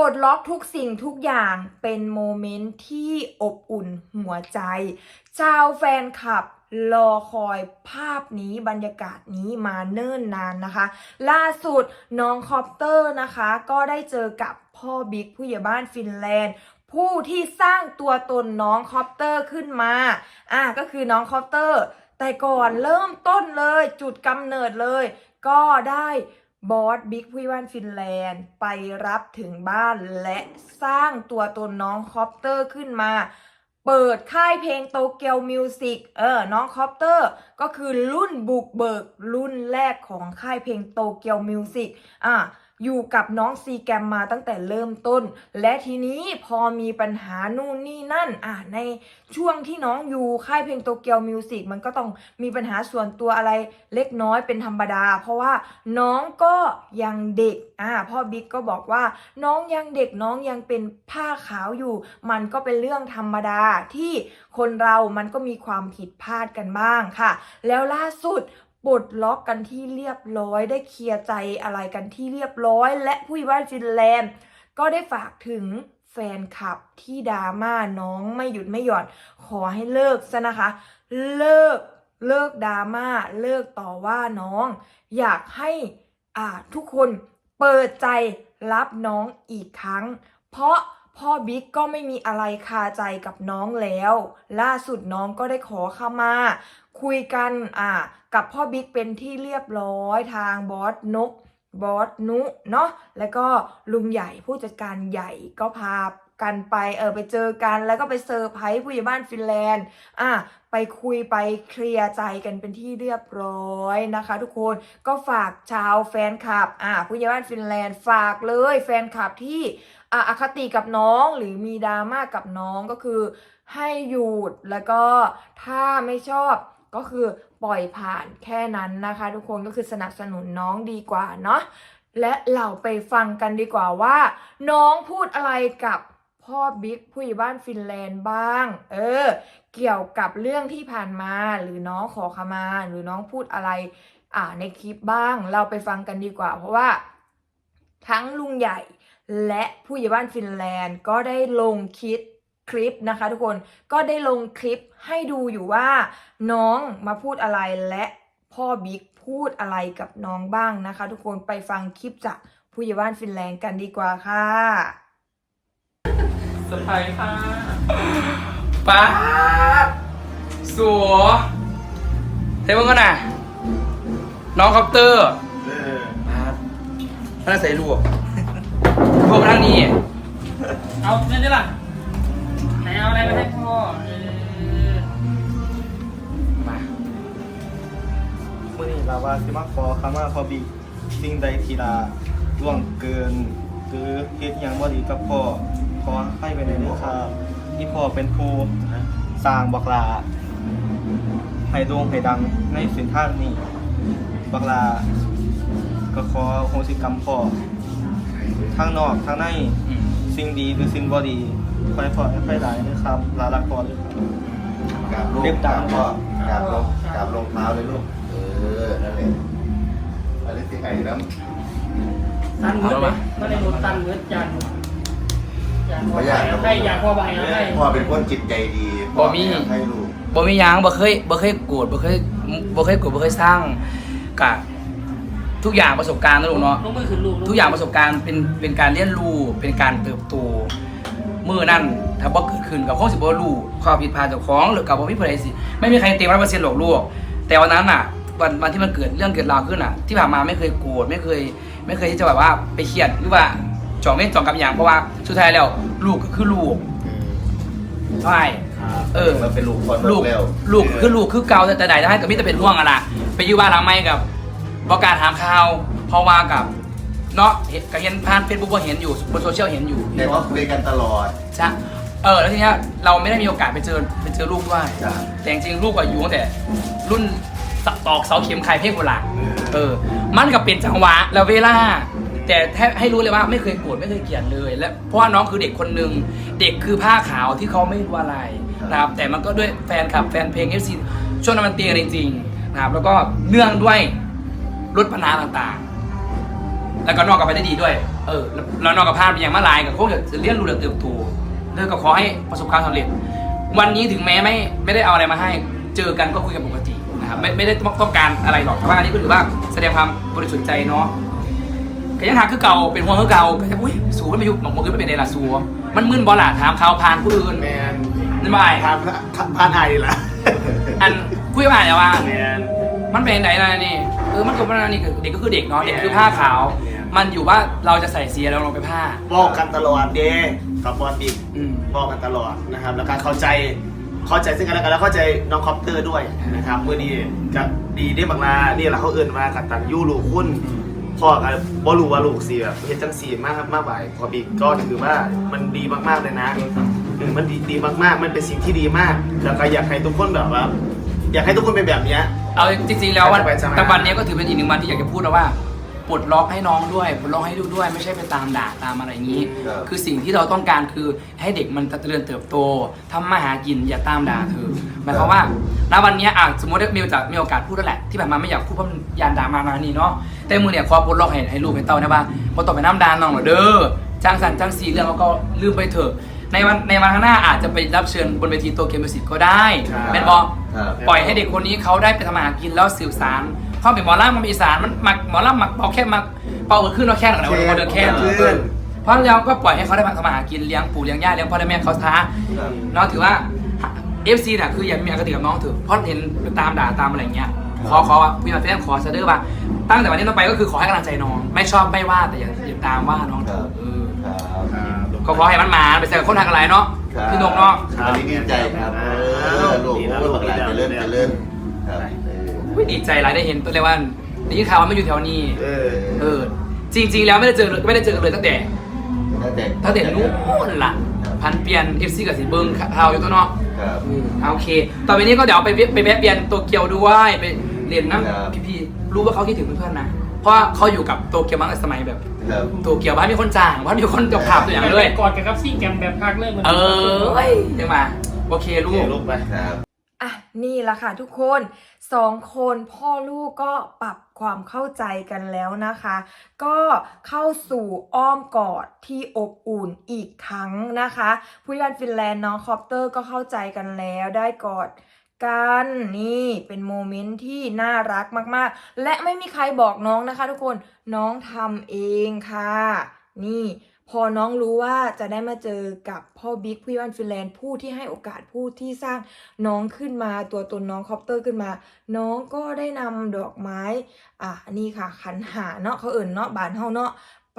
ปลดล็อกทุกสิ่งทุกอย่างเป็นโมเมนต์ที่อบอุ่นหัวใจ ชาวแฟนคลับรอคอยภาพนี้บรรยากาศนี้มาเนิ่นนานนะคะ ล่าสุดน้องคอปเตอร์นะคะ ก็ได้เจอกับพ่อบิ๊กผู้ใหญ่บ้านฟินแลนด์ผู้ที่สร้างตัวตนน้องคอปเตอร์ขึ้นมา อะก็คือน้องคอปเตอร์ แต่ก่อนเริ่มต้นเลยจุดกำเนิดเลย ก็ได้ บอสบิ๊กพี่ว่านฟินแลนด์ไปรับถึงบ้านและสร้างตัวตนน้องคอปเตอร์ขึ้นมา เปิดค่ายเพลงโตเกียวมิวสิกเออ น้องคอปเตอร์ก็คือรุ่นบุกเบิกรุ่นแรกของค่ายเพลงโตเกียวมิวสิกอะ อยู่กับน้องซีแกมมาตั้งแต่เริ่มต้น และทีนี้พอมีปัญหานู่นนี่นั่นอะในช่วงที่น้องอยู่ค่ายเพลงโตเกียวมิวสิกมันก็ต้องมีปัญหาส่วนตัวอะไรเล็กน้อยเป็นธรรมดา เพราะว่าน้องก็ยังเด็กอะพ่อบิ๊กก็บอกว่าน้องยังเด็กน้องยังเป็นผ้าขาวอยู่ มันก็เป็นเรื่องธรรมดาที่คนเรามันก็มีความผิดพลาดกันบ้างค่ะ แล้วล่าสุด ปลดล็อกกันที่เรียบร้อยได้เคลียร์ใจอะไรกันที่เรียบร้อย และผู้ใหญ่าฟินแลนด์ก็ได้ฝากถึงแฟนคลับที่ดราม่าน้องไม่หยุดไม่หย่อน ขอให้เลิกซะนะคะ เลิกเลิกดราม่าเลิกต่อว่าน้อง อยากให้อ่าทุกคนเปิดใจรับน้องอีกครั้ง เพราะพ่อบิ๊กก็ไม่มีอะไรคาใจกับน้องแล้ว ล่าสุดน้องก็ได้ขอเข้ามา คุยกันอ่ากับพ่อบิ๊กเป็นที่เรียบร้อยทางบอสนกบอสนุเนาะแล้วก็ลุงใหญ่ผู้จัดการใหญ่ก็พากันไปเออไปเจอกันแล้วก็ไปเซอร์ไพรส์ผู้ใหญ่บ้านฟินแลนด์อะไปคุยไปเคลียร์ใจกันเป็นที่เรียบร้อยนะคะ ทุกคนก็ฝากชาวแฟนคลับอะผู้ใหญ่บ้านฟินแลนด์ฝากเลยแฟนคลับที่อะอคติกับน้องหรือมีดราม่ากับน้องก็คือให้หยุดแล้วก็ถ้าไม่ชอบ ก็คือปล่อยผ่านแค่นั้นนะคะ ทุกคนก็คือสนับสนุนน้องดีกว่าเนาะและเราไปฟังกันดีกว่าว่า น้องพูดอะไรกับพ่อบิ๊กผู้ใหญ่บ้านฟินแลนด์บ้าง เออ เกี่ยวกับเรื่องที่ผ่านมาหรือน้องขอขมา หรือน้องพูดอะไร อ่าในคลิปบ้าง เราไปฟังกันดีกว่า เพราะว่า ทั้งลุงใหญ่ และผู้ใหญ่บ้านฟินแลนด์ก็ได้ลงคลิป คลิปนะคะ ทุกคนก็ได้ลงคลิปให้ดูอยู่ว่า น้องมาพูดอะไรและพ่อบิ๊กพูดอะไรกับน้องบ้างนะคะ ทุกคนไปฟังคลิปจากผู้ใหญ่บ้านฟินแลนด์กันดีกว่าค่ะสไพรส์ค่ะป้าดสัวเฮ้ยมึงก็น่ะ น้องคอปเตอร์ป้าดพนักใส่ลูกพวกทางนี้ เอาเล่นได้ล่ะไหน เอาอะไรมาให้พ่อเออมามื่อนี้ลาวาสิมาขอคำว่าพอบีสิ่งใดที่ลาล่วงเกิน หรือเฮ็ดหยังบ่ดีกับพ่อขอให้ไปในเด้อครับที่พ่อเป็นผู้สร้างบักลาให้โด่งให้ดังในเส้นทางนี้บักลาก็ขอโหสิกรรมพ่อทางนอกทางใน อืมสิ่งดีหรือสิ่งบ่ดี ขอให้พ่อให้ไปหลายเด้อครับลารักพ่อเลยครับ กราบลูกเรียบกตาราบพ่อ กราบลงกราบลงเท้าเลยลูก เออ นั่นแหละอะไรที่ไห้น้ำตันมืดเลยก็เลยโดนตันมืดยันยันพ่อไปให้ยันพ่อไปให้พ่อเป็นคนจิตใจดีพ่อไม่อยากให้ลูกบ่มีหยังบ่เคยบ่เคยโกรธบ่เคยบ่เคยโกรธบ่เคยสร้างกะทุกอย่างประสบการณ์นะลูกเนาะลงมือขึ้นลูกทุกอย่างประสบการณ์เป็นเป็นการเรียนรู้เป็นการเติบโต มือนั่นถ้าบ่เกิดขึ้นกับข้องสิบ่รู้ความผิดพลาดเจ้าของหรือกับบ่มีผู้ใดสิไม่มีใครเต็มร้อยเปอร์เซ็นต์หรอกลูกแต่วันนั้นน่ะวันวันที่มันเกิดเรื่องเกิดราวขึ้นน่ะ ที่ผ่านมาไม่เคยโกรธไม่เคย ไม่เคยที่จะแบบว่าไปเครียดหรือว่าจองเม่นจองกับอย่างเพราะว่าสุดท้ายแล้ว ลูกก็คือลูกใช่เออมันเป็นลูกคนลูกแล้วลูกคือลูกคือเก่าแต่แต่ไหนได้กับมิแต่เป็นห่วงอะนะไปอยู่บ้านหลังใหม่กับบอกการถามข่าวเพราะว่ากับ เนาะเห็นก็เห็นผ่านเฟซบุ๊กก็เห็นอยู่บนโซเชียลเห็นอยู่แต่ก็คุยกันตลอด ใช่เออแล้วทีเนี้ยเราไม่ได้มีโอกาสไปเจอไปเจอลูกด้วยจ้ะ แต่จริงๆลูกก็อยู่ตั้งแต่รุ่นตอกเสาเข็มไข่เพ่งโบราณเออ มันก็เป็นจังหวะแล้วเวลา แต่ให้ให้รู้เลยว่าไม่เคยโกรธไม่เคยเกลียดเลย และเพราะว่าน้องคือเด็กคนหนึ่งเด็กคือผ้าขาวที่เขาไม่รู้อะไรนะครับแต่มันก็ด้วยแฟนคลับแฟนเพลงเอฟซีช่วงนั้นมันเตียกันจริงๆนะครับแล้วก็เนื่องด้วยรถปัญหาต่างๆ แล้วก็นอกกับไปได้ดีด้วย เออแล้วแล้วนอกกับพลาดเป็นอย่างมาลายกับคงจะเรียนรู้เรื่องเติบโตเรื่องก็ขอให้ประสบความสำเร็จ วันนี้ถึงแม้ไม่ไม่ได้เอาอะไรมาให้ เจอกันก็คุยกันปกตินะครับไม่ไม่ได้ต้องการอะไรหรอกแต่ว่าอันนี้ก็ถือว่าแสดงความบริสุทธิ์ใจเนาะก็ยังหาคือเก่าเป็นห่วงคือเก่าก็จะอุ้ยสูไม่อยู่หมอกมือขึ้นไม่เป็นไรล่ะสูมันมึนบอลล่ะถามข่าวผ่านผู้อื่นแมนนี่ไม่ผ่านผ่านไอละอันคุยมาแต่ว่าแมนมันเป็นไหนนะนี่เออมันก็มันนี่คือเด็กก็คือเด็กเนาะเด็กคือผ้าขาว มันอยู่ว่าเราจะใส่เสียแล้วลงไปผ้า บอกกันตลอดเดย์กับบอลบิ๊กอืม บอกกันตลอดนะครับ แล้วก็เข้าใจเข้าใจซึ่งกันและกันแล้วเข้าใจน้องคอปเตอร์ด้วยนะครับเมื่อนี้ก็ดีได้บางลานี่แหละเขาเอื่นมากันตันยูลูกคุณพ่อกับบอลูว่าลูกสีแบบเฮ็ดจังสีมากมากไปพอบิ๊กก็ถือว่ามันดีมากๆเลยนะเออมันดีดีมากๆ มันเป็นสิ่งที่ดีมาก แล้วก็อยากให้ทุกคนแบบว่า อยากให้ทุกคนเป็นแบบเนี้ย เอาจริงๆแล้ววันไปสมัครแต่วันนี้ก็ถือเป็นอีกหนึ่งวันที่อยากจะพูดนะว่า ปลดล็อกให้น้องด้วยปลดล็อกให้ลูกด้วย ไม่ใช่ไปตามด่าตามอะไรอย่างนี้ ครับ คือสิ่งที่เราต้องการคือให้เด็กมันเจริญเติบโตทำมาหากินอย่าตามด่าเธอหมายความว่าณวันนี้อะสมมติว่ามีโอกาสมีโอกาสพูดแล้วแหละที่ผ่านมาไม่อยากพูดเพราะมันยานด่ามามานี่เนาะแต่มือเนี่ยขอปลดล็อกให้ให้ลูกให้เต้านะว่าบ่ต้องไปน้ำดานน้องหรอกเด้อจ้างสันจ้างสีเรื่องแล้วก็ลืมไปเถอะในวันในวันข้างหน้าอาจจะไปรับเชิญบนเวทีโตเกียวมิวสิกก็ได้ครับ เป็นบอ ครับ ปล่อยให้เด็กคนนี้เขาได้ไปทำมาหากินแล้วสืบสาร ความเป็นหมอลำมันเป็นอีสานมันมักหมอลำมักเป่าแค่มักเป่าขึ้นเราแค่หน่อยวันเดินแค่ขึ้นเพราะเราก็ปล่อยให้เขาได้มาทำมาหากินเลี้ยงปู่เลี้ยงย่าเลี้ยงพ่อเลี้ยงแม่เขาท้าครับเนาะถือว่า FC น่ะคืออย่ามีอคติกับน้องเถอะเพราะเห็นตามด่าตามอะไรอย่างเงี้ยขอขอว่าพี่มาแฟนขอเสนอว่าตั้งแต่วันนี้ต้นไปก็คือขอให้กำลังใจน้อง ไม่ชอบไม่ว่าแต่อย่าอย่าตามว่าน้องเถอะเออครับก็ขอให้มันมาไปเจอคนทางอะไรเนาะครับพี่นกเนาะอันนี้ดีใจครับเออลูกดีนะลูลูกกหลานจะเลื่อนจะเลื่อนครับเอออุ๊ยดีใจหลายได้เห็นตัวเลยว่าได้ยินข่าวว่าไม่อยู่แถวนี้ เออเออ จริง ๆ แล้วไม่ได้เจอไม่ได้เจอกันเลยตั้งแต่ ตั้งแต่ตั้งแต่นู้นล่ะ พันเปลี่ยนเอฟซีกับสีเบิงข่าวอยู่ตัวเนาะครับ อืมโอเค ต่อไปนี้ก็เดี๋ยวไปเวไปแวะเปลี่ยนโตเกียวด้วยไปเรียนครับน้ำพี่ๆรู้ว่าเขาคิดถึงเพื่อนๆนะ เพราะว่าเขาอยู่กับโตเกียวมาตั้งแต่สมัยแบบ ครับ โตเกียวบ้านมีคนจ้างบ้านมีคนจับภาพตัวอย่างเลยกอดกันครับซี่แกมแบบพักเลยมัน เออเว้ยยังมา โอเคลูโอเคกลูกไป ครับอะ นี่แหละค่ะทุกคนสองคนพ่อลูกก็ปรับความเข้าใจกันแล้วนะคะ ก็เข้าสู่อ้อมกอดที่อบอุ่นอีกครั้งนะคะ ผู้ยันฟินแลนด์น้องคอปเตอร์ก็เข้าใจกันแล้วได้กอดกันนี่เป็นโมเมนต์ที่น่ารักมากๆ และไม่มีใครบอกน้องนะคะทุกคนน้องทำเองค่ะ นี่ พอน้องรู้ว่าจะได้มาเจอกับพ่อบิ๊กพี่วันฟินแลนด์ผู้ที่ให้โอกาสผู้ที่สร้างน้องขึ้นมาตัวตนน้องคอปเตอร์ขึ้นมา น้องก็ได้นำดอกไม้ อะนี่ค่ะขันหาเนาะเขาเอิ่นเนาะบานเฮาเนาะ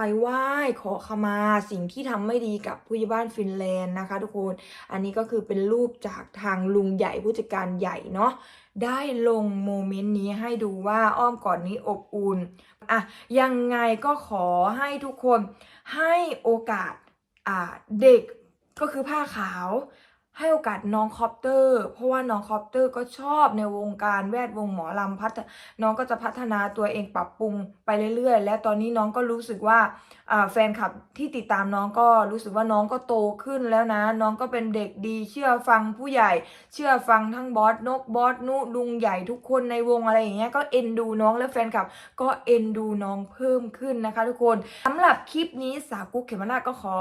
ไปไหว้ขอขมาสิ่งที่ทำไม่ดีกับผู้ใหญ่บ้านฟินแลนด์นะคะ ทุกคน อันนี้ก็คือเป็นรูปจากทางลุงใหญ่ผู้จัดการใหญ่เนาะได้ลงโมเมนต์นี้ให้ดูว่าอ้อมกอดนี้อบอุ่นอะยังไงก็ขอให้ทุกคนให้โอกาสอ่าเด็กก็คือผ้าขาว ให้โอกาสน้องคอปเตอร์ เพราะว่าน้องคอปเตอร์ก็ชอบในวงการแวดวงหมอลำพัฒน้องก็จะพัฒนาตัวเองปรับปรุงไปเรื่อยๆ และตอนนี้น้องก็รู้สึกว่าแฟนคลับที่ติดตามน้องก็รู้สึกว่าน้องก็โตขึ้นแล้วนะ น้องก็เป็นเด็กดี เชื่อฟังผู้ใหญ่ เชื่อฟังทั้งบอสนกบอสนุลุงใหญ่ทุกคนในวงอะไรอย่างเงี้ยก็เอ็นดูน้องและแฟนคลับ ก็เอ็นดูน้องเพิ่มขึ้นนะคะ ทุกคนสำหรับคลิปนี้สาวกุ๊กเขมนาก็ขอ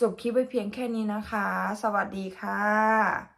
จบคลิปไว้เพียงแค่นี้นะคะ สวัสดีค่ะ啊。